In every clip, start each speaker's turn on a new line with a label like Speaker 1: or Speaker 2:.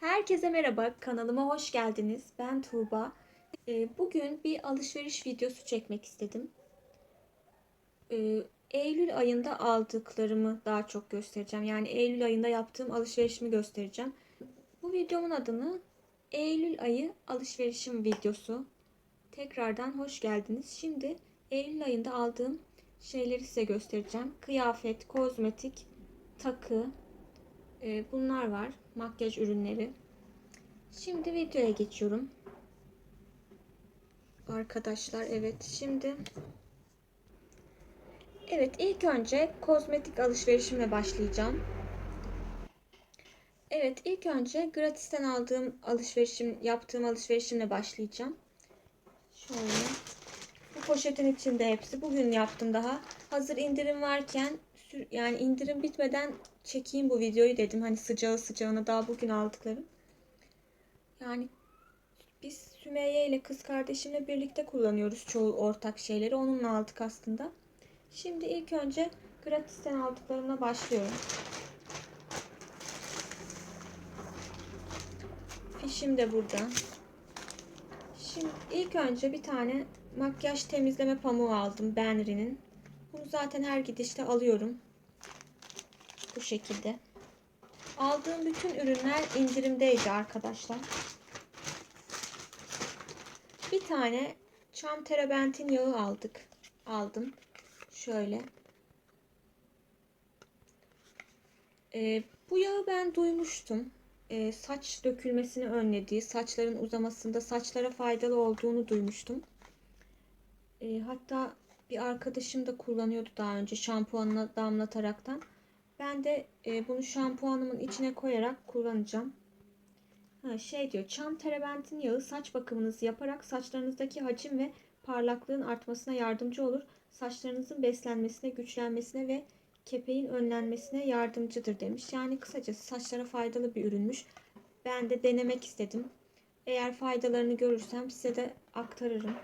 Speaker 1: Herkese merhaba, kanalıma hoş geldiniz. Ben Tuğba. Ee, Bugün bir alışveriş videosu çekmek istedim. Ee, Eylül ayında aldıklarımı daha çok göstereceğim. Yani Eylül ayında yaptığım alışverişimi göstereceğim. Bu videomun adını Eylül ayı alışverişim videosu. Tekrardan hoş geldiniz. Şimdi Eylül ayında aldığım şeyleri size göstereceğim. Kıyafet, kozmetik, takı, e, bunlar var. Makyaj ürünleri. Şimdi videoya geçiyorum. Arkadaşlar evet şimdi Evet ilk önce kozmetik alışverişimle başlayacağım. Evet ilk önce gratisten aldığım alışverişim yaptığım alışverişimle başlayacağım. Şöyle bu poşetin içinde hepsi. Bugün yaptım daha. Hazır indirim varken yani indirim bitmeden çekeyim bu videoyu dedim. Hani sıcağı sıcağına daha bugün aldıklarım. Yani biz Sümeyye ile kız kardeşimle birlikte kullanıyoruz çoğu ortak şeyleri. Onunla aldık aslında. Şimdi ilk önce gratisten aldıklarımla başlıyorum. Fişim de burada. Şimdi ilk önce bir tane makyaj temizleme pamuğu aldım Benri'nin. Bunu zaten her gidişte alıyorum. Bu şekilde. Aldığım bütün ürünler indirimdeydi arkadaşlar. Bir tane çam terebentin yağı aldık. Aldım. Şöyle. Ee, bu yağı ben duymuştum. Ee, saç dökülmesini önlediği, saçların uzamasında saçlara faydalı olduğunu duymuştum. Ee, hatta bir arkadaşım da kullanıyordu daha önce şampuanına damlataraktan. Ben de e, bunu şampuanımın içine koyarak kullanacağım. Ha, şey diyor, çam terebentin yağı saç bakımınızı yaparak saçlarınızdaki hacim ve parlaklığın artmasına yardımcı olur. Saçlarınızın beslenmesine, güçlenmesine ve kepeğin önlenmesine yardımcıdır demiş. Yani kısacası saçlara faydalı bir ürünmüş. Ben de denemek istedim. Eğer faydalarını görürsem size de aktarırım.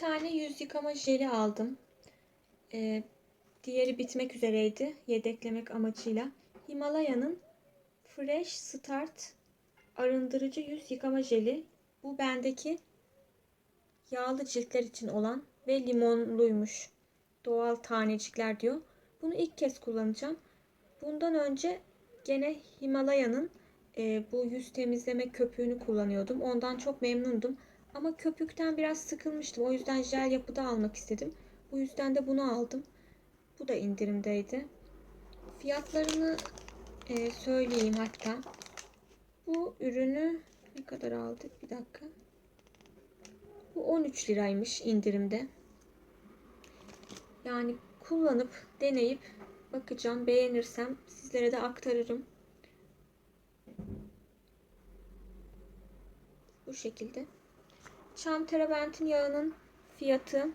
Speaker 1: Tane yüz yıkama jeli aldım. Ee, diğeri bitmek üzereydi. Yedeklemek amacıyla. Himalaya'nın Fresh Start arındırıcı yüz yıkama jeli. Bu bendeki yağlı ciltler için olan ve limonluymuş. Doğal tanecikler diyor. Bunu ilk kez kullanacağım. Bundan önce gene Himalaya'nın e, bu yüz temizleme köpüğünü kullanıyordum. Ondan çok memnundum. Ama köpükten biraz sıkılmıştım. O yüzden jel yapıda almak istedim. Bu yüzden de bunu aldım. Bu da indirimdeydi. Fiyatlarını e, söyleyeyim hatta. Bu ürünü ne kadar aldık? Bir dakika. Bu 13 liraymış indirimde. Yani kullanıp deneyip bakacağım. Beğenirsem sizlere de aktarırım. Bu şekilde. Çam terebentin yağının fiyatı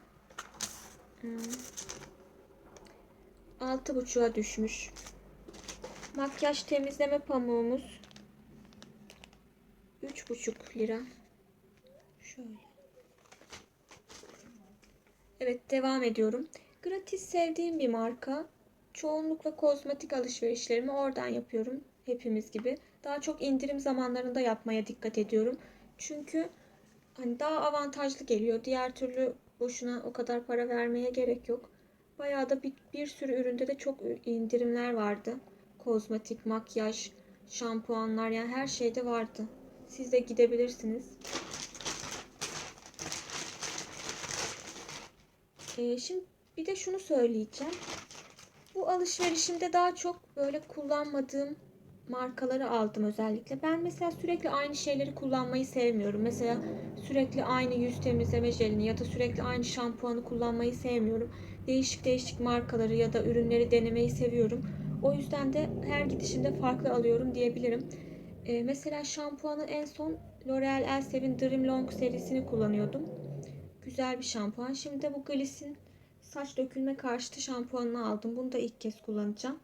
Speaker 1: hmm, 6,5'a düşmüş. Makyaj temizleme pamuğumuz 3,5 lira. Şöyle. Evet devam ediyorum. Gratis sevdiğim bir marka. Çoğunlukla kozmetik alışverişlerimi oradan yapıyorum. Hepimiz gibi. Daha çok indirim zamanlarında yapmaya dikkat ediyorum. Çünkü hani daha avantajlı geliyor. Diğer türlü boşuna o kadar para vermeye gerek yok. Bayağı da bir, bir sürü üründe de çok indirimler vardı. Kozmetik, makyaj, şampuanlar yani her şeyde vardı. Siz de gidebilirsiniz. Ee, şimdi bir de şunu söyleyeceğim. Bu alışverişimde daha çok böyle kullanmadığım markaları aldım özellikle. Ben mesela sürekli aynı şeyleri kullanmayı sevmiyorum. Mesela sürekli aynı yüz temizleme jelini ya da sürekli aynı şampuanı kullanmayı sevmiyorum. Değişik değişik markaları ya da ürünleri denemeyi seviyorum. O yüzden de her gidişimde farklı alıyorum diyebilirim. Ee, mesela şampuanı en son L'Oreal Elsevin Dream Long serisini kullanıyordum. Güzel bir şampuan. Şimdi de bu Gliss'in saç dökülme karşıtı şampuanını aldım. Bunu da ilk kez kullanacağım.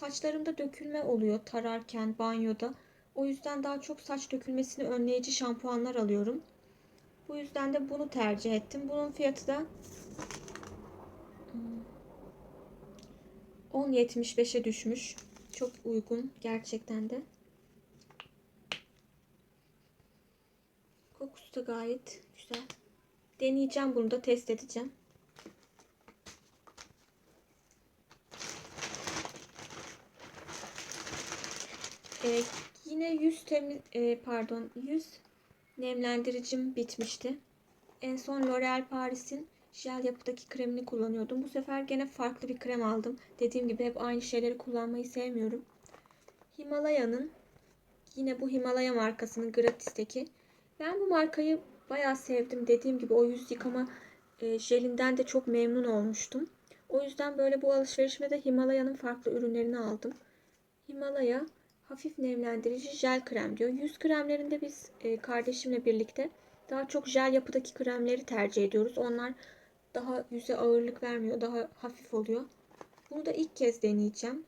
Speaker 1: Saçlarımda dökülme oluyor tararken banyoda. O yüzden daha çok saç dökülmesini önleyici şampuanlar alıyorum. Bu yüzden de bunu tercih ettim. Bunun fiyatı da 10.75'e düşmüş. Çok uygun gerçekten de. Kokusu da gayet güzel. Deneyeceğim bunu da test edeceğim. Ee, yine yüz temiz e, pardon yüz nemlendiricim bitmişti. En son L'Oreal Paris'in jel yapıdaki kremini kullanıyordum. Bu sefer gene farklı bir krem aldım. Dediğim gibi hep aynı şeyleri kullanmayı sevmiyorum. Himalaya'nın yine bu Himalaya markasının Gratis'teki. Ben bu markayı bayağı sevdim. Dediğim gibi o yüz yıkama e, jelinden de çok memnun olmuştum. O yüzden böyle bu alışverişime de Himalaya'nın farklı ürünlerini aldım. Himalaya hafif nemlendirici jel krem diyor. Yüz kremlerinde biz e, kardeşimle birlikte daha çok jel yapıdaki kremleri tercih ediyoruz. Onlar daha yüze ağırlık vermiyor. Daha hafif oluyor. Bunu da ilk kez deneyeceğim.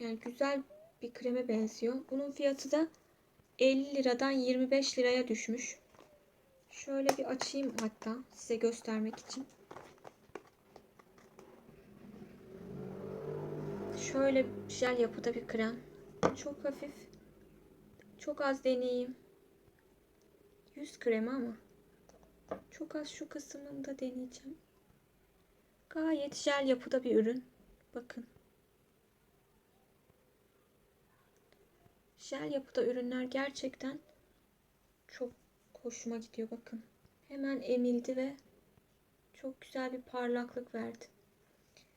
Speaker 1: Yani güzel bir kreme benziyor. Bunun fiyatı da 50 liradan 25 liraya düşmüş. Şöyle bir açayım hatta size göstermek için. Şöyle jel yapıda bir krem. Çok hafif. Çok az deneyeyim. Yüz kremi ama. Çok az şu kısmında deneyeceğim. Gayet jel yapıda bir ürün. Bakın. Jel yapıda ürünler gerçekten çok hoşuma gidiyor bakın. Hemen emildi ve çok güzel bir parlaklık verdi.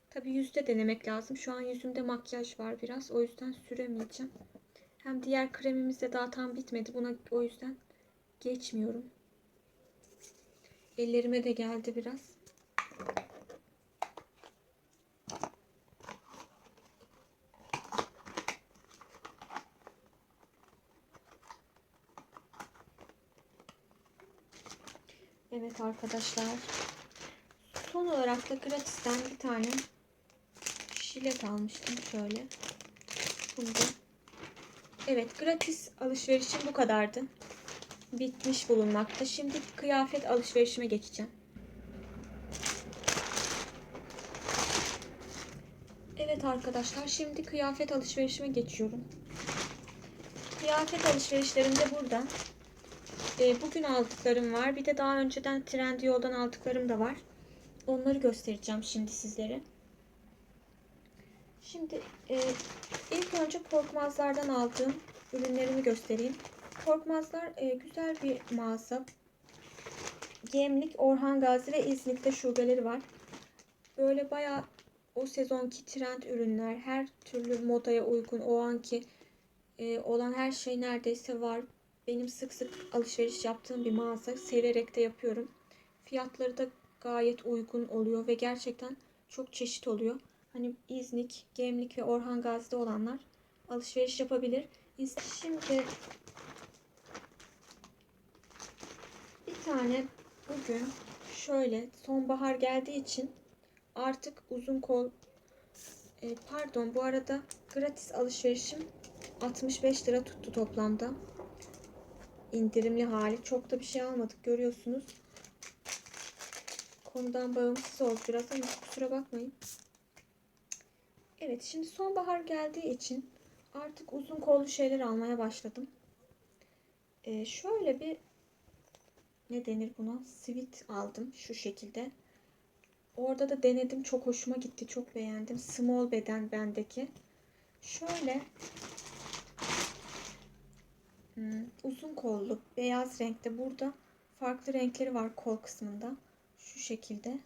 Speaker 1: Tabi yüzde denemek lazım. Şu an yüzümde makyaj var biraz. O yüzden süremeyeceğim. Hem diğer kremimiz de daha tam bitmedi. Buna o yüzden geçmiyorum. Ellerime de geldi biraz. Evet arkadaşlar. Son olarak da gratisten bir tane jilet almıştım şöyle. Bunu da. Evet gratis alışverişim bu kadardı. Bitmiş bulunmakta. Şimdi kıyafet alışverişime geçeceğim. Evet arkadaşlar şimdi kıyafet alışverişime geçiyorum. Kıyafet alışverişlerimde burada. E, bugün aldıklarım var. Bir de daha önceden Trendyol'dan aldıklarım da var. Onları göstereceğim şimdi sizlere. Şimdi e, ilk önce Korkmazlar'dan aldığım ürünlerimi göstereyim. Korkmazlar e, güzel bir mağaza. Gemlik, Orhan Gazi ve İznik'te şubeleri var. Böyle bayağı o sezonki trend ürünler, her türlü modaya uygun, o anki e, olan her şey neredeyse var. Benim sık sık alışveriş yaptığım bir mağaza. Severek de yapıyorum. Fiyatları da gayet uygun oluyor ve gerçekten çok çeşit oluyor. Hani İznik, Gemlik ve Orhan Gazi'de olanlar alışveriş yapabilir. Şimdi bir tane bugün şöyle sonbahar geldiği için artık uzun kol e, pardon bu arada gratis alışverişim 65 lira tuttu toplamda. indirimli hali. Çok da bir şey almadık görüyorsunuz. Konudan bağımsız oldu biraz ama kusura bakmayın. Evet şimdi sonbahar geldiği için artık uzun kollu şeyler almaya başladım. Ee, şöyle bir ne denir buna? Sweat aldım şu şekilde. Orada da denedim. Çok hoşuma gitti. Çok beğendim. Small beden bendeki. Şöyle hmm, uzun kollu beyaz renkte. Burada farklı renkleri var kol kısmında. Şu şekilde.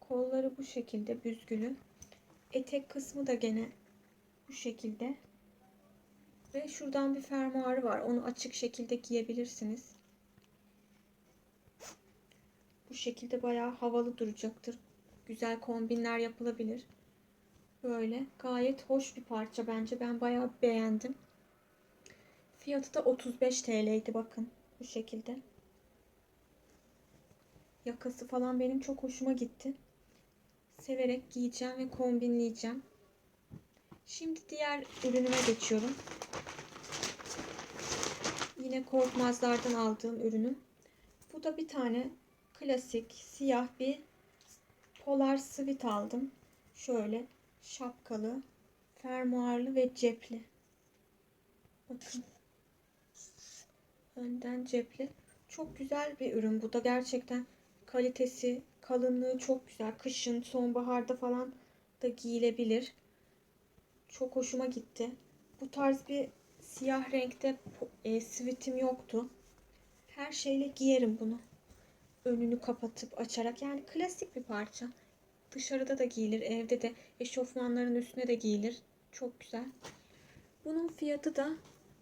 Speaker 1: Kolları bu şekilde büzgülü. Etek kısmı da gene bu şekilde. Ve şuradan bir fermuarı var. Onu açık şekilde giyebilirsiniz. Bu şekilde bayağı havalı duracaktır. Güzel kombinler yapılabilir. Böyle gayet hoş bir parça bence. Ben bayağı beğendim. Fiyatı da 35 TL'ydi bakın. Bu şekilde. Yakası falan benim çok hoşuma gitti. Severek giyeceğim ve kombinleyeceğim. Şimdi diğer ürünüme geçiyorum. Yine Korkmazlardan aldığım ürünüm. Bu da bir tane klasik siyah bir polar sweat aldım. Şöyle şapkalı, fermuarlı ve cepli. Bakın. Önden cepli. Çok güzel bir ürün. Bu da gerçekten kalitesi, kalınlığı çok güzel. Kışın, sonbaharda falan da giyilebilir. Çok hoşuma gitti. Bu tarz bir siyah renkte e, sivitim yoktu. Her şeyle giyerim bunu. Önünü kapatıp açarak. Yani klasik bir parça. Dışarıda da giyilir, evde de eşofmanların üstüne de giyilir. Çok güzel. Bunun fiyatı da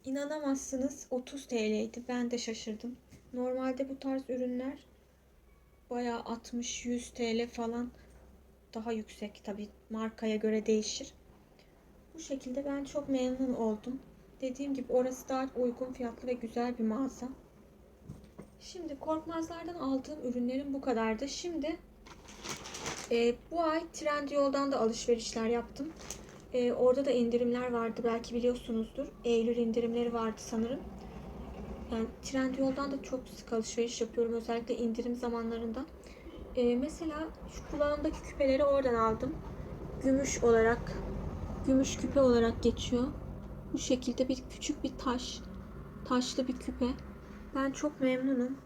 Speaker 1: inanamazsınız 30 TL'ydi. Ben de şaşırdım. Normalde bu tarz ürünler bayağı 60-100 TL falan daha yüksek tabi markaya göre değişir. Bu şekilde ben çok memnun oldum. Dediğim gibi orası daha uygun fiyatlı ve güzel bir mağaza. Şimdi Korkmazlardan aldığım ürünlerim bu kadardı. Şimdi e, bu ay Trendyol'dan da alışverişler yaptım. E, orada da indirimler vardı belki biliyorsunuzdur. Eylül indirimleri vardı sanırım. Yani Trendyol'dan da çok sık alışveriş yapıyorum özellikle indirim zamanlarında. E, mesela şu kulağımdaki küpeleri oradan aldım. Gümüş olarak, gümüş küpe olarak geçiyor. Bu şekilde bir küçük bir taş, taşlı bir küpe. Ben çok memnunum.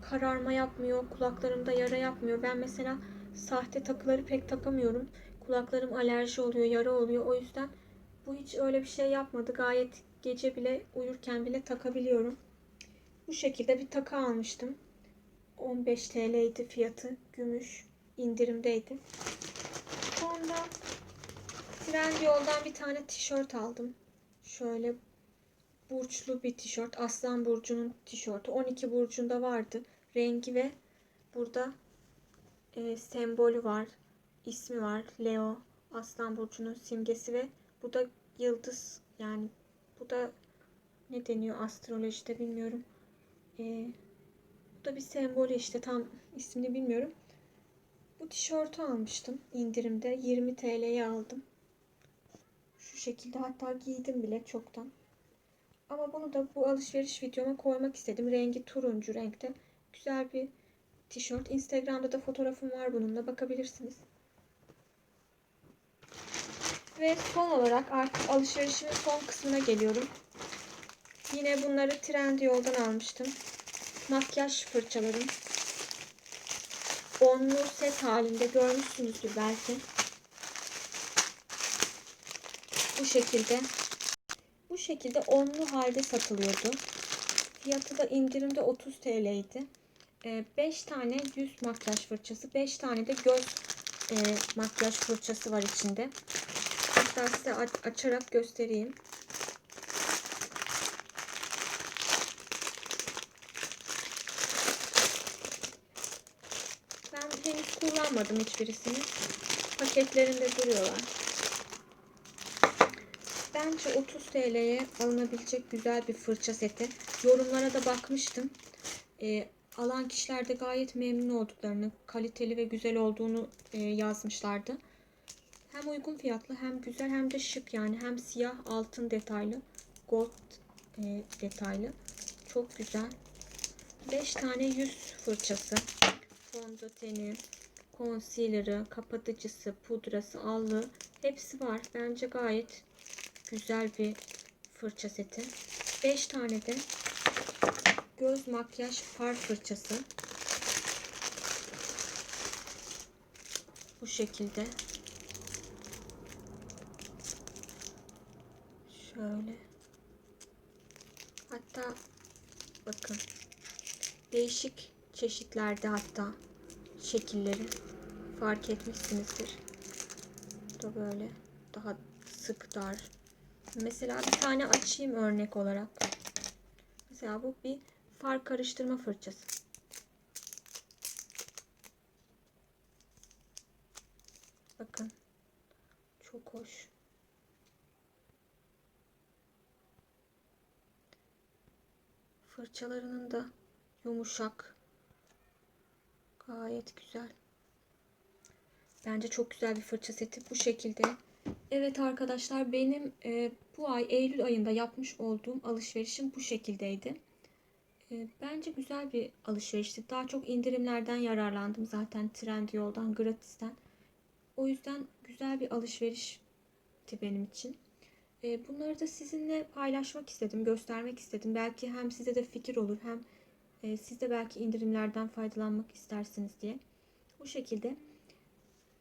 Speaker 1: Kararma yapmıyor, kulaklarımda yara yapmıyor. Ben mesela sahte takıları pek takamıyorum. Kulaklarım alerji oluyor, yara oluyor. O yüzden bu hiç öyle bir şey yapmadı. Gayet gece bile uyurken bile takabiliyorum. Bu şekilde bir takı almıştım. 15 TL'ydi fiyatı. Gümüş indirimdeydi. Sonra Trendyol'dan bir tane tişört aldım. Şöyle burçlu bir tişört. Aslan burcunun tişörtü. 12 burcunda vardı. Rengi ve burada e, sembolü var. ismi var. Leo. Aslan burcunun simgesi ve bu da yıldız. Yani bu da ne deniyor astrolojide bilmiyorum. E, bu da bir sembolü işte tam ismini bilmiyorum. Bu tişörtü almıştım indirimde. 20 TL'ye aldım. Şu şekilde hatta giydim bile çoktan. Ama bunu da bu alışveriş videoma koymak istedim. Rengi turuncu renkte. Güzel bir tişört. Instagram'da da fotoğrafım var bununla. Bakabilirsiniz. Ve son olarak artık alışverişimin son kısmına geliyorum. Yine bunları Trendyol'dan almıştım. Makyaj fırçalarım. Onlu set halinde görmüşsünüzdür belki. Bu şekilde bu şekilde onlu halde satılıyordu. Fiyatı da indirimde 30 TL'ydi. 5 tane yüz makyaj fırçası, 5 tane de göz e, makyaj fırçası var içinde. Hatta size açarak göstereyim. Ben kullanmadım hiçbirisini. Paketlerinde duruyorlar. Bence 30 TL'ye alınabilecek güzel bir fırça seti. Yorumlara da bakmıştım. E, alan kişiler de gayet memnun olduklarını, kaliteli ve güzel olduğunu e, yazmışlardı. Hem uygun fiyatlı hem güzel hem de şık yani. Hem siyah altın detaylı, gold e, detaylı. Çok güzel. 5 tane yüz fırçası, fondöteni, concealer'ı, kapatıcısı, pudrası, allığı hepsi var. Bence gayet güzel bir fırça seti. 5 tane de göz makyaj far fırçası. Bu şekilde. Şöyle. Hatta bakın. Değişik çeşitlerde hatta şekilleri fark etmişsinizdir. Da böyle daha sık dar Mesela bir tane açayım örnek olarak. Mesela bu bir far karıştırma fırçası. Bakın. Çok hoş. Fırçalarının da yumuşak. Gayet güzel. Bence çok güzel bir fırça seti. Bu şekilde Evet arkadaşlar benim e, bu ay Eylül ayında yapmış olduğum alışverişim bu şekildeydi. E, bence güzel bir alışverişti. Daha çok indirimlerden yararlandım zaten Trendyol'dan, gratisten. O yüzden güzel bir alışverişti benim için. E, bunları da sizinle paylaşmak istedim, göstermek istedim. Belki hem size de fikir olur hem e, siz de belki indirimlerden faydalanmak istersiniz diye. Bu şekilde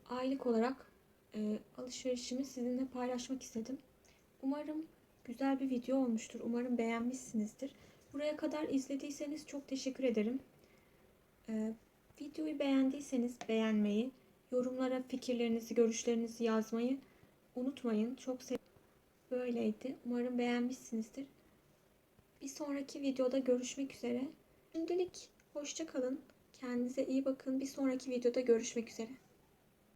Speaker 1: aylık olarak e, alışverişimi sizinle paylaşmak istedim. Umarım güzel bir video olmuştur. Umarım beğenmişsinizdir. Buraya kadar izlediyseniz çok teşekkür ederim. E, videoyu beğendiyseniz beğenmeyi, yorumlara fikirlerinizi, görüşlerinizi yazmayı unutmayın. Çok sev böyleydi. Umarım beğenmişsinizdir. Bir sonraki videoda görüşmek üzere. Şimdilik hoşça kalın. Kendinize iyi bakın. Bir sonraki videoda görüşmek üzere.